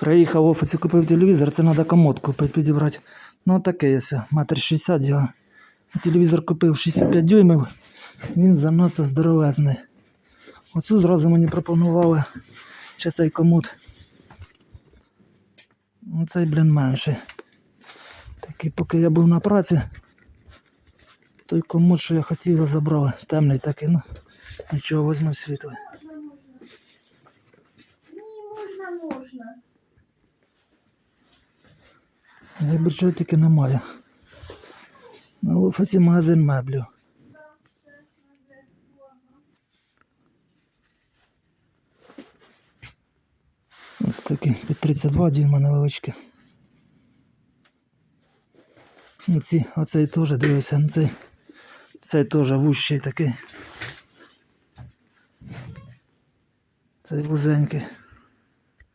Приїхав в офісі, купив телевізор, це треба комод купити, підібрати. Ну таке є, метр 60 його. Телевізор купив 65 дюймів, він занадто здоровезний. Оцю зразу мені пропонували ще цей комод. Ну, Цей, блін, менший. Такий, поки я був на праці, той комод, що я хотів, я забрав. Темний такий, ну нічого, візьму світлий. Можна, можна. Тільки немає. На офісі магазин меблів. Ось такі під 32 дюйма невеличкі. Ну, Ці, оцей теж дивився, ну, цей, цей теж вущий такий. Цей вузенький.